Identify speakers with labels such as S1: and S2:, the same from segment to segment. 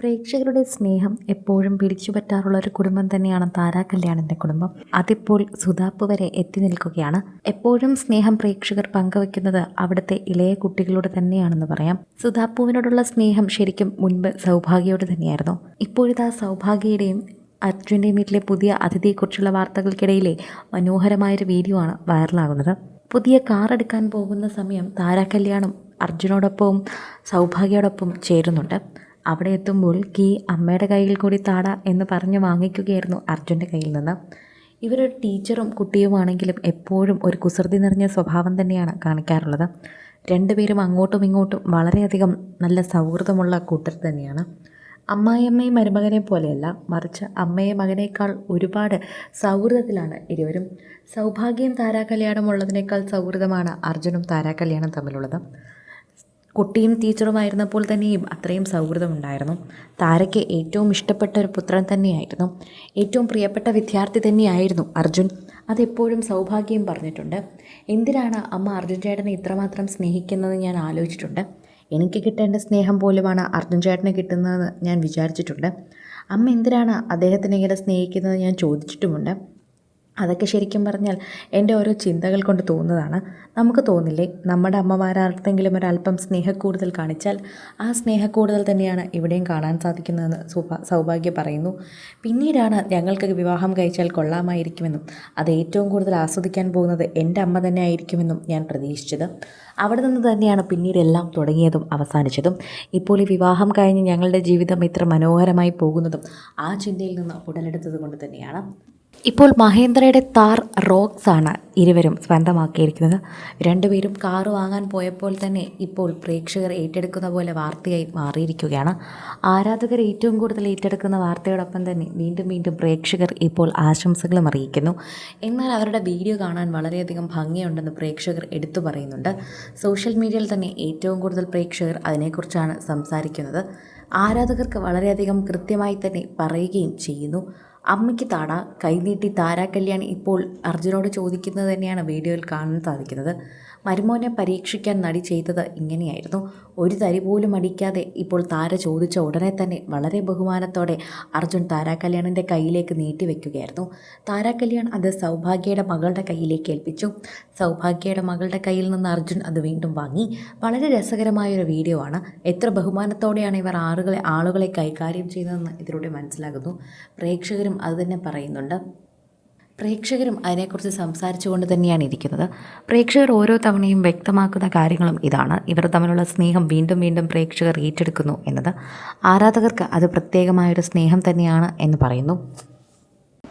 S1: പ്രേക്ഷകരുടെ സ്നേഹം എപ്പോഴും പിടിച്ചു പറ്റാറുള്ള ഒരു കുടുംബം തന്നെയാണ് താരാ കല്യാണിന്റെ കുടുംബം. അതിപ്പോൾ സുതാപ്പ് വരെ എത്തി നിൽക്കുകയാണ്. എപ്പോഴും സ്നേഹം പ്രേക്ഷകർ പങ്കുവെക്കുന്നത് അവിടുത്തെ ഇളയ കുട്ടികളോട് തന്നെയാണെന്ന് പറയാം. സുതാപ്പുവിനോടുള്ള സ്നേഹം ശരിക്കും മുൻപ് സൗഭാഗ്യയോട് തന്നെയായിരുന്നു. ഇപ്പോഴിതാ സൗഭാഗ്യയുടെയും അർജുന്റെയും വീട്ടിലെ പുതിയ അതിഥിയെക്കുറിച്ചുള്ള വാർത്തകൾക്കിടയിലെ മനോഹരമായൊരു വീഡിയോ ആണ് വൈറലാകുന്നത്. പുതിയ കാർ എടുക്കാൻ പോകുന്ന സമയം താരാ കല്യാണം അർജുനോടൊപ്പവും സൗഭാഗ്യയോടൊപ്പം ചേരുന്നുണ്ട്. അവിടെ എത്തുമ്പോൾ കീ അമ്മയുടെ കയ്യിൽ കൂടി താടാ എന്ന് പറഞ്ഞ് വാങ്ങിക്കുകയായിരുന്നു അർജുന്റെ കയ്യിൽ നിന്ന്. ഇവരൊരു ടീച്ചറും കുട്ടിയുമാണെങ്കിലും എപ്പോഴും ഒരു കുസൃതി നിറഞ്ഞ സ്വഭാവം തന്നെയാണ് കാണിക്കാറുള്ളത്. രണ്ടുപേരും അങ്ങോട്ടും ഇങ്ങോട്ടും വളരെയധികം നല്ല സൗഹൃദമുള്ള കൂട്ടർ തന്നെയാണ്. അമ്മായിയമ്മയും മരുമകനെ പോലെയല്ല മറിച്ച് അമ്മയെ മകനേക്കാൾ ഒരുപാട് സൗഹൃദത്തിലാണ് ഇരുവരും. സൗഭാഗ്യം താരാകല്യാണം ഉള്ളതിനേക്കാൾ സൗഹൃദമാണ് അർജുനും താരാകല്യാണം തമ്മിലുള്ളത്. കുട്ടിയും ടീച്ചറുമായിരുന്നപ്പോൾ തന്നെയും അത്രയും സൗഹൃദമുണ്ടായിരുന്നു. താരയ്ക്ക് ഏറ്റവും ഇഷ്ടപ്പെട്ട ഒരു പുത്രൻ തന്നെയായിരുന്നു. ഏറ്റവും പ്രിയപ്പെട്ട വിദ്യാർത്ഥി തന്നെയായിരുന്നു അർജുൻ. അതെപ്പോഴും സൗഭാഗ്യം പറഞ്ഞിട്ടുണ്ട്. എന്തിനാണ് അമ്മ അർജുൻ ചേട്ടനെ ഇത്രമാത്രം സ്നേഹിക്കുന്നത് ഞാൻ ആലോചിച്ചിട്ടുണ്ട്. എനിക്ക് കിട്ടേണ്ട സ്നേഹം പോലുമാണ് അർജുൻ ചേട്ടന് കിട്ടുന്നതെന്ന് ഞാൻ വിചാരിച്ചിട്ടുണ്ട്. അമ്മ എന്തിനാണ് അദ്ദേഹത്തിനെ ഇങ്ങനെ സ്നേഹിക്കുന്നത് ഞാൻ ചോദിച്ചിട്ടുമുണ്ട്. അതൊക്കെ ശരിക്കും പറഞ്ഞാൽ എന്റെ ഓരോ ചിന്തകൾ കൊണ്ട് തോന്നുന്നതാണ്. നമുക്ക് തോന്നില്ലേ? നമ്മുടെ അമ്മമാരാർക്കെങ്കിലും ഒരല്പം സ്നേഹക്കൂടുതൽ കാണിച്ചാൽ ആ സ്നേഹക്കൂടുതൽ തന്നെയാണ് ഇവിടെയും കാണാൻ സാധിക്കുന്നതെന്ന് സൗഭാഗ്യം പറയുന്നു. പിന്നീടാണ് ഞങ്ങൾക്ക് വിവാഹം കഴിച്ചാൽ കൊള്ളാമായിരിക്കുമെന്നും അത് ഏറ്റവും കൂടുതൽ ആസ്വദിക്കാൻ പോകുന്നത് എന്റെ അമ്മ തന്നെ ആയിരിക്കുമെന്നും ഞാൻ പ്രതീക്ഷിച്ചത്. അവിടെ നിന്ന് തന്നെയാണ് പിന്നീട് എല്ലാം തുടങ്ങിയതും അവസാനിച്ചതും. ഇപ്പോൾ ഈ വിവാഹം കഴിഞ്ഞ് ഞങ്ങളുടെ ജീവിതം ഇത്ര മനോഹരമായി പോകുന്നതും ആ ചിന്തയിൽ നിന്ന് ഉടലെടുത്തത് കൊണ്ട് തന്നെയാണ്. ഇപ്പോൾ മഹേന്ദ്രയുടെ താർ റോക്സ് ആണ് ഇരുവരും സ്വന്തമാക്കിയിരിക്കുന്നത്. രണ്ടുപേരും കാർ വാങ്ങാൻ പോയപ്പോൾ തന്നെ ഇപ്പോൾ പ്രേക്ഷകർ ഏറ്റെടുക്കുന്ന പോലെ വാർത്തയായി മാറിയിരിക്കുകയാണ്. ആരാധകർ ഏറ്റവും കൂടുതൽ ഏറ്റെടുക്കുന്ന വാർത്തയോടൊപ്പം തന്നെ വീണ്ടും വീണ്ടും പ്രേക്ഷകർ ഇപ്പോൾ ആശംസകളും അറിയിക്കുന്നു. എന്നാൽ അവരുടെ വീഡിയോ കാണാൻ വളരെയധികം ഭംഗിയുണ്ടെന്ന് പ്രേക്ഷകർ എടുത്തു പറയുന്നുണ്ട്. സോഷ്യൽ മീഡിയയിൽ തന്നെ ഏറ്റവും കൂടുതൽ പ്രേക്ഷകർ അതിനെക്കുറിച്ചാണ് സംസാരിക്കുന്നത്. ആരാധകർക്ക് വളരെയധികം കൃത്യമായി തന്നെ പറയുകയും ചെയ്യുന്നു. അമ്മയ്ക്ക് താട. കൈനീട്ടി താരാ കല്യാൺ ഇപ്പോൾ അർജുനോട് ചോദിക്കുന്നത് തന്നെയാണ് വീഡിയോയിൽ കാണാൻ സാധിക്കുന്നത്. മരുമോനെ പരീക്ഷിക്കാൻ നടി ചെയ്തത് ഇങ്ങനെയായിരുന്നു. ഒരു തരി പോലും അടിക്കാതെ ഇപ്പോൾ താര ചോദിച്ച ഉടനെ തന്നെ വളരെ ബഹുമാനത്തോടെ അർജുൻ താരാ കല്യാണിന്റെ കയ്യിലേക്ക് നീട്ടിവെക്കുകയായിരുന്നു താരാ കല്യാൺ അത് സൗഭാഗ്യയുടെ മകളുടെ കയ്യിലേക്ക് ഏൽപ്പിച്ചു. സൗഭാഗ്യയുടെ മകളുടെ കയ്യിൽ നിന്ന് അർജുൻ അത് വീണ്ടും വാങ്ങി. വളരെ രസകരമായൊരു വീഡിയോ ആണ്. എത്ര ബഹുമാനത്തോടെയാണ് ഇവർ ആളുകളെ ആളുകളെ കൈകാര്യം ചെയ്തതെന്ന് ഇതിലൂടെ മനസ്സിലാകുന്നു. പ്രേക്ഷകരും അത് തന്നെ പറയുന്നുണ്ട്. പ്രേക്ഷകരും അതിനെക്കുറിച്ച് സംസാരിച്ചുകൊണ്ട് തന്നെയാണ് ഇരിക്കുന്നത്. പ്രേക്ഷകർ ഓരോ തവണയും വ്യക്തമാക്കുന്ന കാര്യങ്ങളും ഇതാണ്. ഇവർ തമ്മിലുള്ള സ്നേഹം വീണ്ടും വീണ്ടും പ്രേക്ഷകർ ഏറ്റെടുക്കുന്നു എന്നത് ആരാധകർക്ക് അത് പ്രത്യേകമായൊരു സ്നേഹം തന്നെയാണ് എന്ന് പറയുന്നു.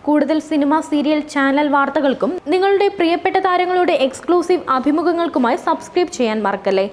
S2: കൂടുതൽ സിനിമ സീരിയൽ ചാനൽ വാർത്തകൾക്കും നിങ്ങളുടെ പ്രിയപ്പെട്ട താരങ്ങളുടെ എക്സ്ക്ലൂസീവ് അഭിമുഖങ്ങൾക്കുമായി സബ്സ്ക്രൈബ് ചെയ്യാൻ മറക്കല്ലേ?